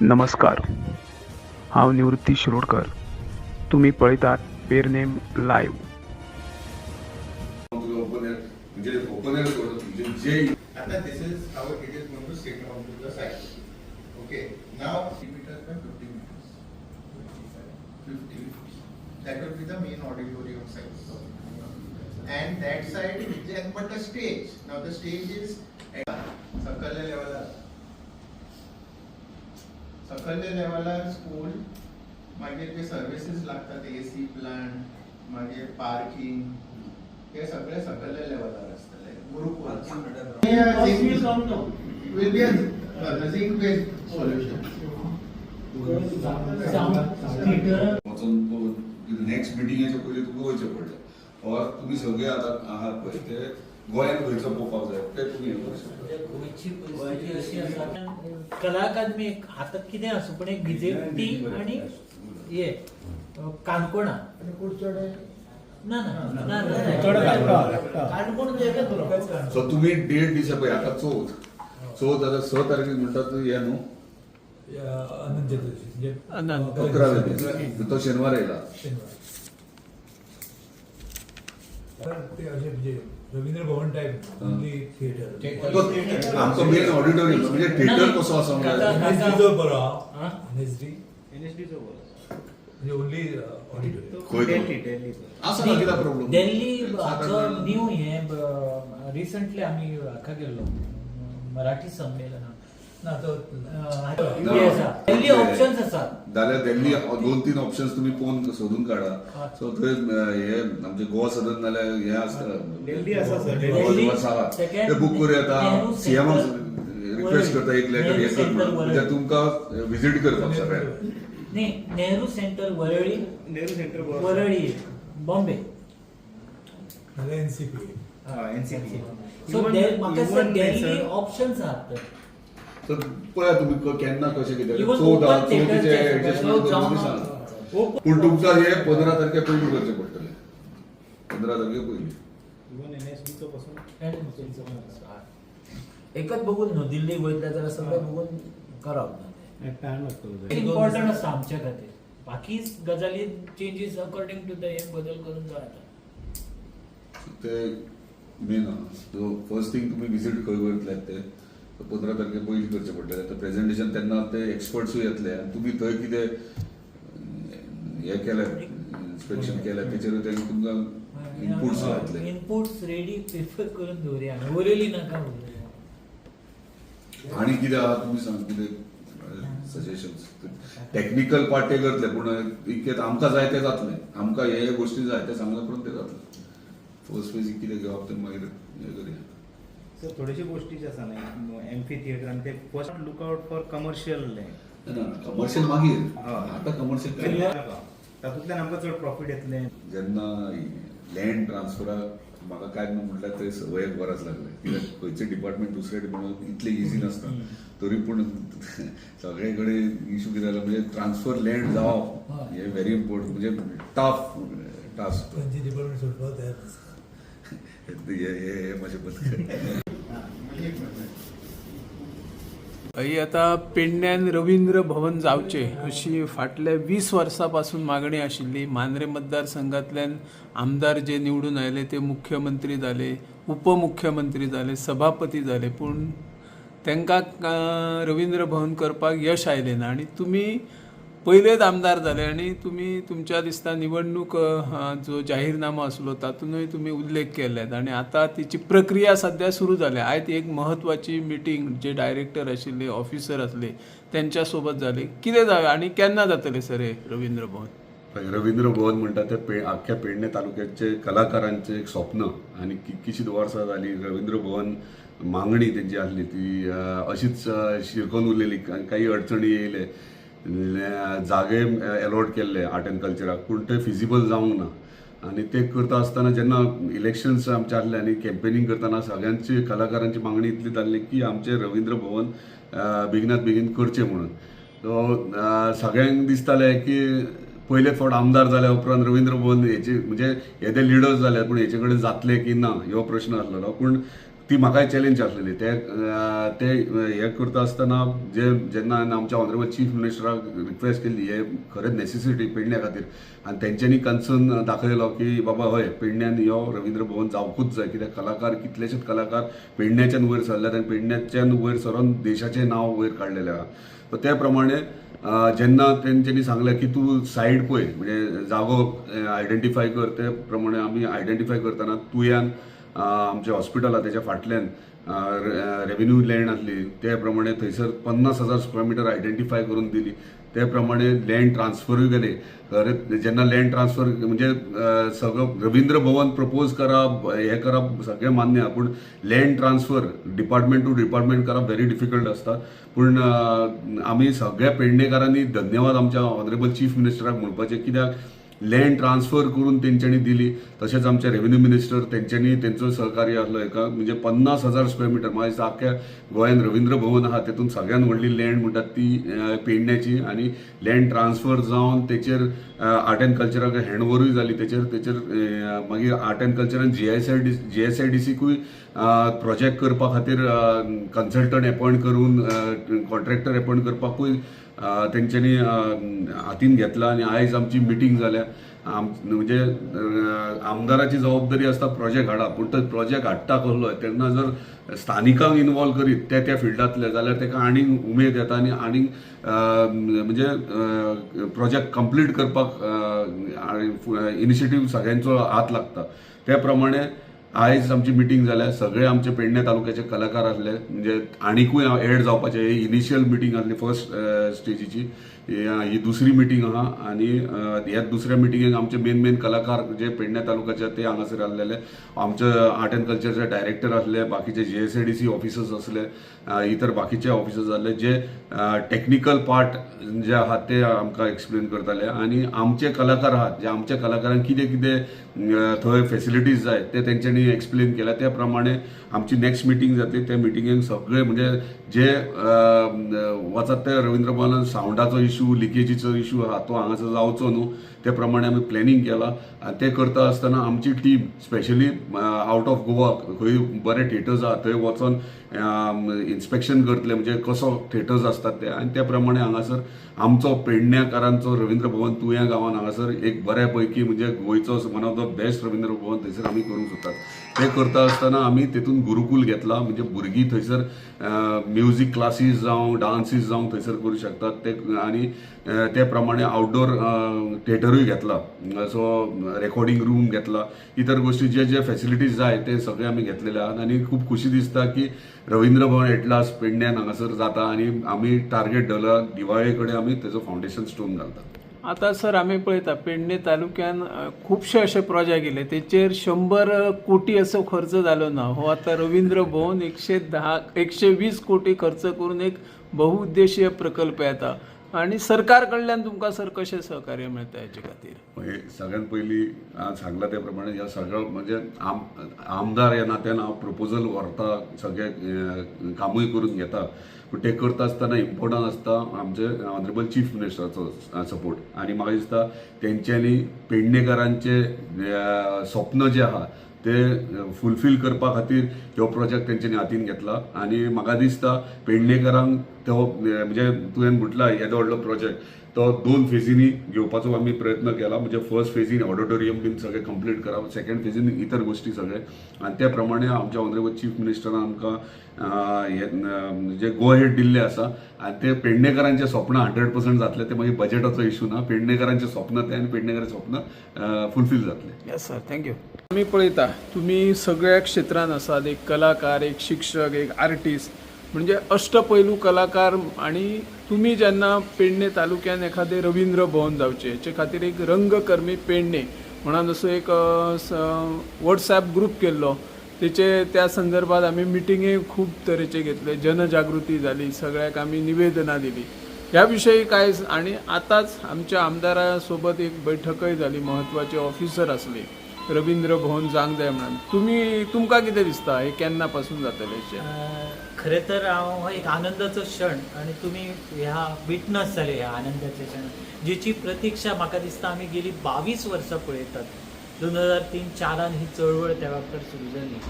नमस्कार हांव निवृत्ती शिरोडकर तुम्ही पळयतात पेरनेम लाईव्ह तुझं ओपन एअर म्हणजे ओपन एअर म्हणजे जे Now this is how it is going to sit onto 50 meters 50 meters. 50. That will be the main auditorium size. And that side is but the stage. Now the stage is at सकल्य लेवलला सकल्य लेवलला school मागीर जे services लागतात A C plant मागीर parking हे सगळे सकल्य लेवलार आसतले. वचून नेक्स्ट मिटिंगेच्या पयलीं तुका वयचें पडलें ऑर तुमी सगळे आतां आहात पळय ते गोंयांत खंयचो पळोवपाक जाय ते तुमी हें शकता. गोंयची परिस्थिती अशी आसा कला अकादमीक आतां कितें आसूं पूण एक विजेटी आनी हे काणकोणा ना ना ना ना काणकोण बरोबर. सो तुमी डेट दिसा पळय आतां चवथ चवथ आतां स तारखेक म्हणटात हे न्हू अनंत चतुर्दशी म्हणजे दीस तो शेनवार येयला ते असे म्हणजे Ravindra Bhavan type only theatre तो आमचो मेन ऑडिटोरियम म्हणजे थिएटर कसो आसा बरो. हा? एनएसडी म्हणजे ओनली ऑडिटोरियम? आसा ना प्रॉब्लेम दिल्ली हाचो न्यू हे रिसंटली आमी हाका गेल्लो मराठी संमेलन. ना तो दिल्ली ऑप्शन्स आसात जाल्यार दिल्ली दोन तीन ऑप्शन्स तुम्ही पळोवन सोदून काढा. सो थंय हे आमचे गोवा सदन नाल्यार हे आसता ते बूक करूं येता सीएम रिक्वेस्ट करता एक लेटर हे कर म्हणून वरळी. म्हणजे तुमकां विजीट करपाक सगळ्यांक न्ही Nehru centre Worli Nehru centre. Worli Bombay. NCP NCP. So म्हाका. ऑप्शन्स आहात. तर. पळया तुम्ही क- केन्ना कशें कितें चवदा चवथीचे एडजस्टमेंट करून जावन- सांग. पूण तुमकां हे पंदरा तारखे पयलीं करचें पडटलें पंदरा तारखे पयलीं एकच बघून न्हू दिल्ली वयतले जाल्यार सगळें बघून करप इम्पॉर्टंट आसा आमच्या खातीर बाकी गजाली चेंजीस अकॉर्डिंग टू द हे बदल करून जाता ते मेन सो फर्स्ट थिंग तुम्ही विजीट खंय करतले ते so पंदरा तारखे पयलीं करचें पडटलें तर प्रेझेंटेशन तेन्ना ते एक्सपर्ट्सूय येतले आनी तुमी थंय कितें हे केलें इन्स्पेक्शन केलें तेचेर ते तुमकां इनपुट्स घातले. इनपुट्स रेडी प्रिफर करून दवरया उरयली नाका. आनी कितें आहा तुमी सांग कितें सजेशन्स टॅक्निकल पार्ट ते करतले. पूण इतकें आमकां जाय तें जातलें आमकां हे गोश्टी जाय ते सांगले उपरांत तें जातलें फर्स्ट फेज कितें घेवप तें मागीर हें करया. सर थोडेशे गोष्टी आसा न्ही. एम्फी थिएटर आनी ते first look out for commercial commercial मागीर. आतां कमर्शियल तातूंतल्यान आमकां चड प्रॉफिट येतलें जेन्ना लँड ट्रान्सफराक म्हाका काय ना म्हटल्यार थंय संवय बरच लागले. कित्याक खंयचे डिपार्टमेंट दुसरे डिपार्टमेंट इतले इझी नसता तरी पूण सगळे कडेन इशू कितें जालो म्हणजे ट्रान्सफर लँड जावप. हे. व्हेरी इम्पॉर्टंट म्हणजे टफ टास्क हे म्हजे बद्दल ही आता पेडण्यान रवींद्र भवन जावचे अशी फाटल्या वीस वर्सां पासून मागणी आशिल्ली. मांद्रे मतदारसंघांतल्यान आमदार जे निवडून आयले ते मुख्यमंत्री जाले उपमुख्यमंत्री जाले सभापती जाले पूण तांकां रवींद्र भवन करपाक यश आयलें ना. आनी तुमी पयलेच आमदार जाले आनी तुमी तुमच्या दिसता निवडणूक अं, जो जाहीरनामो आसलो तातूंतय तुमी उल्लेख केल्यात आनी आतां तिची प्रक्रिया सध्या सुरू जाल्या आयज एक म्हत्वाची मिटींग जे डायरेक्टर आशिल्ले ऑफिसर आसले तेंच्या सोबत जाली कितें जालें आनी केन्ना जातले सर हे रवींद्र भवन? रवींद्र भवन म्हणटा ते पे अख्ख्या पेडणे तालुक्याचे कलाकारांचे एक स्वप्न आणि कितकीशींच वर्सां जाली रवींद्र भवन मागणी त्यांची आसली ती अशीच अं, शिरकोन उरलेली. काही अडचणी येयले जागे अलॉट केल्ले आर्ट अँड कल्चराक पूण ते फिजिबल जावंक ना. आनी ते करता आसतना जेन्ना इलेक्शन्स आमचे आसले आनी कॅम्पेनींग करतना सगळ्यांची कलाकारांची मागणी इतली जाल्ली की आमचे रवींद्र भवन बेगिनात बेगीन करचें म्हणून. सो सगळ्यांक दिसतालें की पयले फावट आमदार जाल्या उपरांत रवींद्र भवन हेचे म्हणजे येदे लिडर्स जाले पूण हेचे कडेन जातले की ना ह्यो प्रश्न आसलेलो. पूण ती म्हाकाय चॅलेंज आसलेली ते ते हे करता आसतना जे जेन्ना हांवें आमच्या ऑनरेबल चीफ मिनिस्टराक रिक्वेस्ट केल्ली हे खरेंच नेसेसिटी पेडण्या खातीर. आनी तेंच्यांनी कन्सर्न दाखयलो हो की बाबा हय पेडण्यान यो रवींद्र भवन जावंकूच जाय. कित्याक कलाकार कितलेशेच कलाकार पेडण्याच्यान वयर सरल्यात आनी पेडण्याच्यान वयर सरोन देशाचें नांव वयर काडलेलें आहा सो त्या प्रमाणे जेन्ना तेंच्यांनी सांगलें की तूं सायड पळय. म्हणजे जागो आयडेंटिफाय कर. ते प्रमाणे आमी आयडेंटिफाय करतना तुयन आमचें हॉस्पिटल आहा तेच्या फाटल्यान रेव्हेन्यू लँड आसली ते प्रमाणे थंयसर पन्नास हजार स्क्वेअर मिटर आयडेंटिफाय करून दिली. ते प्रमाणे लँड ट्रान्सफरूय केले. जेन्ना लँड ट्रान्सफर म्हणजे सगळं रवींद्र भवन प्रपोज करप हे करप सगळें मान्य आहा. पूण land transfer department to department करप व्हेरी डिफिकल्ट आसता पूण आमी सगळ्या पेडणेकारांनी धन्यवाद आमच्या ऑनरेबल चीफ मिनिस्टराक म्हणपाचें कित्याक? लँड ट्रान्सफर करून तेंच्यांनी दिली. तशेंच आमचे रेव्हेन्यू मिनिस्टर तेंच्यांनी तेंचो सहकार्य आसलो एका म्हणजे पन्नास हजार स्क्वेअर मिटर म्हाका अख्ख्या आख्ख्या गोंयान रवींद्र भवन आहा तेतून सगळ्यात व्हडली लँड म्हणटात ती पेडण्याची. आनी लँड ट्रान्सफर जावन तेचेर आर्ट एंड कल्चराक हँडओवरूय जाली तेचेर तेचेर मागीर art and कल्चरान G S I D G S I D सीकूय project करपा खातीर कन्सल्टंट अपॉयंट करून कॉन्ट्रॅक्टर अपॉयंट करपाकूय तेंच्यांनी हातीन घेतला आनी आयज आमची मिटींग जाल्या आम म्हणजे आमदाराची जबाबदारी आसता प्रोजेक्ट हाडा. पूण तो प्रोजेक्ट हाडटा कसलो तेन्ना जर स्थानिकांक इनवॉल्व करीत त्या त्या फिल्डांतले जाल्यार ताका आनीक उमेद येता आनी आनीक म्हणजे प्रोजेक्ट कंप्लीट करपाक इनिशिएटीव सगळ्यांचो हात लागता. त्या प्रमाणे आयज आमची मिटींग जाल्या सगळे आमचे पेडणे तालुक्याचे कलाकार आसले म्हणजे आनीकूय एड जावपाचे इनिशियल मिटींग आसली फर्स्ट स्टेजीची ही दुसरी मिटींग आहा आनी ह्या दुसऱ्या मिटींगेक आमचे मेन मेन कलाकार जे पेडण्या तालुक्याचे ते हांगासर आसलेले आमचे आर्ट एंड कल्चरचे डायरेक्टर आसले बाकीचे जे S A D C officers आसले इतर बाकीचे ऑफिसर्स आसले जे टेक्निकल पार्ट जे आहात ते आमकां एक्सप्लेन करताले. आनी आमचे कलाकार आहात जे आमच्या कलाकारांक कितें कितें थंय फेसिलिटीज जाय ते तेंच्यांनी एक्सप्लेन केल्या त्या प्रमाणे आमची नेक्स्ट मिटींग जातली. त्या मिटिंगेक सगळे म्हणजे जे वचत ते रवींद्र भवनान सावंडाचो इशू लिकेजीचो इशू आहा तो हांगासर जावचो न्हू. ते प्रमाणे आमी प्लॅनिंग केलां. आनी ते करता आसतना आमची team specially out of Goa खंय बरे थिएटर्स आहा थंय वचोन इन्स्पेक्शन करतले म्हणजे कसो थिएटर्स आसतात ते. आनी त्या प्रमाणे हांगासर आमचो पेडण्याकारांचो रवींद्र भवन तुया गांवान हांगासर एक बऱ्या पैकी म्हणजे गोंयचो one of the best Ravindra Bhavan थंयसर आमी करूंक सोदतात ते करता आसतना आमी तेतून गुरुकूल घेतला म्हणजे भुरगीं थंयसर म्युजीक क्लासीस जावं डान्सीस जावं थंयसर करूं शकतात. ते आनी ते प्रमाणे आउटडोर थिएटरूय घेतला. सो रेकॉर्डिंग रूम घेतला. इतर गोष्टी जे जे फेसिलिटीज जाय ते सगळे आमी घेतलेले आहात. आनी खूब खुशी दिसता की रवींद्र भवन एटलास पेडण्यान हांगासर जाता आनी आमी टार्गेट दवरला दिवाळे कडेन आमी तेजो फावंडेशन स्टोन घालता आता सर आमी पळयता पेडणे तालुक्यान खुबशे अशे प्रोजेक्ट येले तेचेर शंबर कोटी असो खर्च जालो ना. हो आता रवींद्र भवन एकशे धा एकशे वीस कोटी खर्च करून एक बहुउद्देशीय प्रकल्प येता आणि सरकार कडल्यान तुमकां सर कशें सहकार्य मेळटा हेचे खातीर? सगळ्यांत सगळ्यात पहिली सांगला त्या प्रमाणे ह्या सगळं म्हणजे आम आमदार ह्या नात्यान हांव प्रपोजल व्हरता सगळे कामूय करून घेता. पूण ते करता आसतना इम्पॉर्टंट आसता आमचे ऑनरेबल चीफ मिनिस्टराचो सपोर्ट आनी म्हाका दिसता तेंच्यांनी पेडणेकारांचें स्वप्न जे आहा ते फुलफील करपा खातीर ह्यो प्रोजेक्ट तेंच्यांनी हातीन घेतला. आनी म्हाका दिसता पेडणेकारांक तो म्हणजे तुवें म्हटला येदो व्हडलो प्रोजेक्ट तो दोन फेजींनी घेवपाचो आमी प्रयत्न केला. म्हणजे फर्स्ट फेजीन ऑडिटोरियम बीन सगळें कंप्लीट करप सेकंड फेजीन इतर गोश्टी सगळे. आनी त्या प्रमाणे आमच्या ऑनरेबल चीफ मिनिस्टरान आमकां हे, जे गो हेड दिल्ले आसा. आनी ते पेडणेकारांचे स्वप्न हंड्रेड पर्संट जातले. ते मागीर बजेटाचो इशू ना. पेडणेकारांचे स्वप्न ते आनी पेडणेकारांचे स्वप्न फुलफील जातले. येस सर थँक्यू आमी पळयता तुमी सगळ्या क्षेत्रांत आसात एक कलाकार एक शिक्षक एक आर्टिस्ट म्हणजे अष्टपैलू कलाकार आणि तुम्ही जेन्ना पेडणे तालुक्यान एखादे रवींद्र भवन जावचे हेचे खातीर एक रंगकर्मी पेडणे म्हणून असो एक व्हॉट्सॲप ग्रुप केल्लो तेचे त्या संदर्भात आमी मिटिंगे खूब तरेचे घेतले. जनजागृती जाली सगळ्याक आमी निवेदनां दिली. ह्या विशयी काय आणि आताच आमच्या आमदारासोबत एक बैठकय जाली महत्त्वाचे ऑफिसर असले. रवींद्र भवन जावंक जाय म्हणून. तुम्ही तुमकां कितें दिसता? हे केन्ना पासून जातले अशें खरे खरें तर हांव हो एक आनंदाचो क्षण आणि तुम्ही ह्या विटनस जाले ह्या आनंदाचे क्षण. जिची प्रतीक्षा म्हाका दिसता आमी गेली बावीस वर्सां पळयतात दोन हजार तीन चारान ही चळवळ त्या वेळार सुरू जाली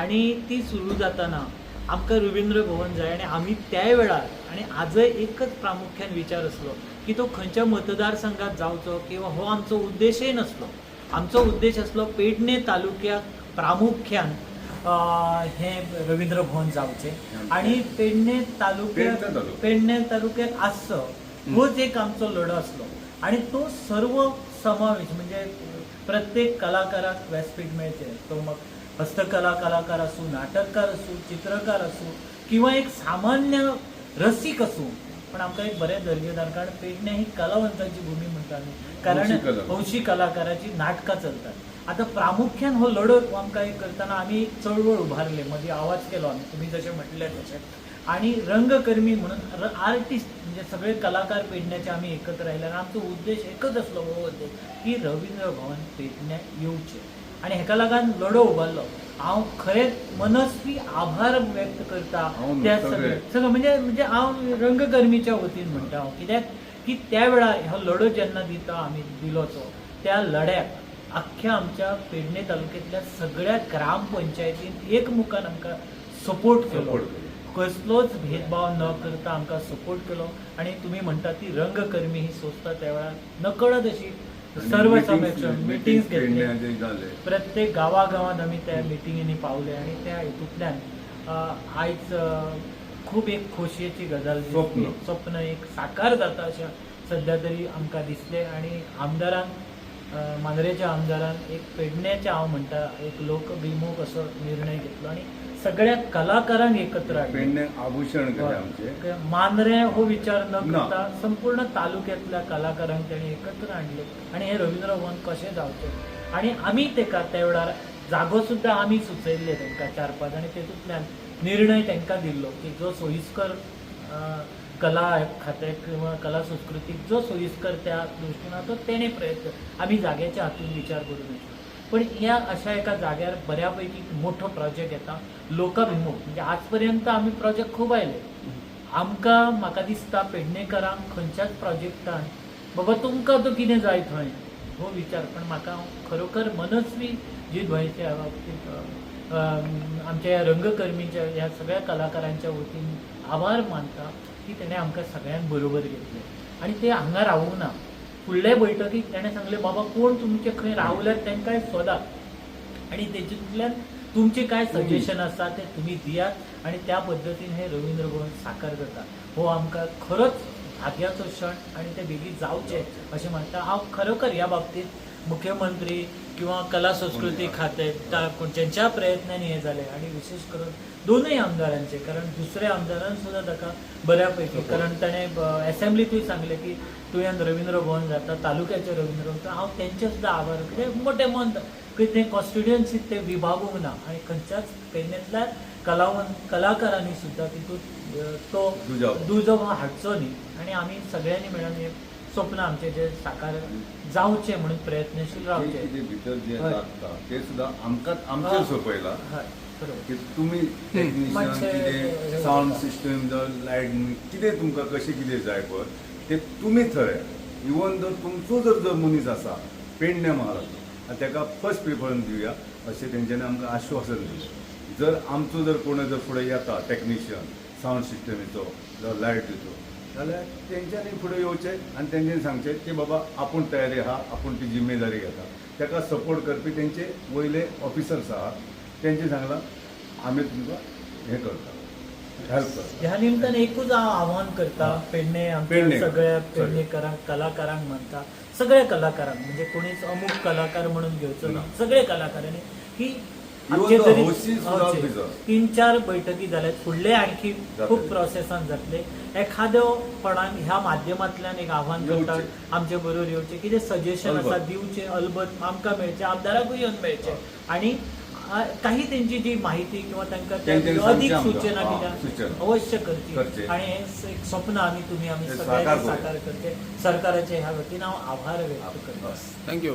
आणि ती सुरू जाताना आमकां रविंद्र भवन जाय आणि आमी त्या वेळार आणि आजय एकच प्रामुख्यान विचार असलो की तो खंयच्या मतदारसंघात जावचो किंवा हो आमचो उद्देशय नसलो. आमचो उद्देश असलो पेडणे तालुक्याक प्रामुख्यान हे रवींद्र भवन जावचें आणि पेडणे तालुक्यात तालुक्यात. पेडणे तालुक्यात आसचो होच एक आमचो लढो असलो. आणि तो सर्व समावेश म्हणजे प्रत्येक कलाकाराक व्यासपीठ मेळचे तो मग हस्तकला कलाकार असू नाटककार असू चित्रकार असू किंवा एक सामान्य रसीक असू पण आमकां एक बरें दर्जेदार कारण पेडणे ही कलावंतांची भूमी म्हणटा कारण हौशी कला. हौशी कलाकाराची नाटकां चलतात. आता प्रामुख्यान हो लढो आमकां एक करताना आमी चळवळ उभारले मदीं आवाज केलो आमी तुमी जशें म्हटलें तशें आणि रंगकर्मी म्हणून आर्टिस्ट म्हणजे सगळे कलाकार पेडण्याचे आम्ही एकत्र राहिले आणि आमचो उद्देश एकच असलो हो उद्देश की रवींद्र भवन पेडण्याक येवचें आणि हेका लागून लढो उबारलो हांव खरेंच मनस्वी आभार व्यक्त करता त्या सगळे. सगळे म्हणजे म्हणजे हांव रंगकर्मीच्या वतीन म्हणटा हांव कित्याक की त्या वेळार हो लढो जेन्ना दिता आमी दिलोचो त्या लढ्याक अख्ख्या आमच्या पेडणे तालुक्यांतल्या सगळ्या ग्रामपंचायतीन एकमुखान आमकां सपोर्ट केलो. कसलोच भेदभाव न करता आमकां सपोर्ट केलो आणि तुम्ही म्हणता ती रंगकर्मी ही संस्था त्या वेळार नकळत अशी सर्व समेक्षण मिटिंग्स घेतली पेडण्याचे प्रत्येक गावागावात आम्ही त्या मिटिंगेनी पावले आणि त्या हेतूंतल्यान अं, आयज खूब एक खोशयेची गजाल. स्वप्न. स्वप्न एक साकार जाता अशें सध्या तरी आमकां दिसलें आणि आमदारान मांद्रेच्या आमदारान एक पेडण्याच्या हांव म्हणटा एक लोकभिमुख असो निर्णय घेतलो आणि सगळ्या कलाकारांक एकत्र हाडले. पेडणे आभूषण आमचे. मांद्रे हो विचार न ना. करता संपूर्ण तालुक्यातल्या कलाकारांक त्यांनी एकत्र आणले. आणि हे रवींद्र भवन कशें जावचें? आणि आमी तेका त्या वेळार जागो सुद्दां आमी सुचयल्ले तांकां चार पांच आनी तेतूंतल्यान निर्णय तांकां दिल्लो की जो सोयीस्कर अं, कला खात्याक किंवा कला संस्कृतीक जो सोयीस्कर त्या दृश्टीन आसा तो तेणे प्रयत्न आमी जाग्याच्या हातून विचार करून येता पण ह्या अशा एका जाग्यार बऱ्यापैकी मोठो प्रोजेक्ट येता. लोकाभिमुख म्हणजे आज पर्यंत आमी प्रोजेक्ट खूब आयले आमकां म्हाका दिसता पेडणेकरांक खंयच्याच प्रोजेक्टान बाबा तुमकां तो कितें जाय थंय? हो विचार पण म्हाका खरोखर मनस्वी जी गोंयच्या ह्या बाबतीत आमच्या ह्या रंगकर्मीच्या ह्या सगळ्या कलाकारांच्या वतीन आभार मानता की तेणें आमकां सगळ्यांक बरोबर घेतले आणि ते हांगा रावूंक ना फुडले बैठकीक तेणें सांगलें बाबा कोण तुमचे खंय रावल्यात तांकांय सोदात आणि तेतूंतल्यान तुमचे काय सजेशन आसा ते तुम्ही दियात आणि त्या पद्दतीन हे रवींद्र भवन साकार जाता हो आमकां खरोच भाग्याचो क्षण आणि ते बेगीन जावचे अशें म्हणटा हांव खरोखर ह्या बाबतींत मुख्यमंत्री किंवा कला संस्कृती खाते ता- ज्यांच्या प्रयत्नांनी हे झाले आणि विशेष करून दोनूय आमदारांचे कारण दुसऱ्या आमदारान सुद्धा ताका बऱ्यापैकी कारण ताणें असेंब्लीतूय सांगले की तुवें रवींद्र भवन जाता तालुक्याचे रवींद्र भवन हांव तेंचे सुद्धा आभार कित्याक मोठे मन की ते कॉन्स्टिट्युएन्सीत ते विभागूंक ना आणि खंयच्याच पेडण्यातल्या कलावंत कलाकारांनी सुद्धा तितूंत अं, तो दुजाव. दुजो हाडचो न्ही. आणि आमी सगळ्यांनी मेळून हे स्वप्न आमचे जे साकार जावचे म्हणून प्रयत्नशील रावचे कितें भितर जे हय. लागता ते सुद्दां आमकांच आमचेर सोपयला. हय. बरोबर. की तुमी टेक्निशियन मातशें कितें सावंड. सिस्टम जावं लायट कितें तुमकां कशें कितें जाय पळय ते तुमी थरया इवन जर तुमचो जर जर मनीस आसा पेडणे महाराज आनी ताका फर्स्ट प्रिफरन्स दिवया अशें तेंच्यांनी आमकां आश्वासन दिलें. जर आमचो जर कोण जर फुडें येता टेक्निशियन सावंड सिस्टमीचो जावं लायटीचो जाल्यार तेंच्यांनी फुडें येवचें आनी तेंच्यांनी सांगचें की बाबा आपूण तयारी आहा आपूण ती जिम्मेदारी घेता ताका सपोर्ट करपी तेंचे वयले ऑफिसर्स आहात तेंचे सांगलां आमी तुमकां हें करता हेल्प करता ह्या निमतान एकूच हांव आव्हान करता हा. पेडणे आमच्या पेडणेकर. सगळ्या सगळे. पेडणेकरांक कलाकारांक म्हणटा सगळ्या कलाकारांक म्हणजे कोणीच अमूक कलाकार म्हणून घेवचो ना. सगळे कलाकारांनी की Even आमचे जरी. भिजत. तीन चार बैठकी जाल्यात फुडले आणखी. खूप प्रोसेसान जातले एखाद्यो कोणाक ह्या माध्यमांतल्यान एक आव्हान करता. आमचे बरोबर येवचे कितें सजेशन आसा अलबत. दिवचे अलबत आमकां मेळचे आमदाराकूय येवन मेळचे आणि आ, काही त्यांची जी माहिती किंवा तांकां त्या तेंच्यांनी अधिक. सूचना हा, सूचना. अवश्य करची. आणि हे एक स्वप्न आम्ही तुम्ही आम्ही हे सगळ्यांनी. साकार करते सरकाराचे ह्या वतीन हांव आभार व्यक्त करतो थँक्यू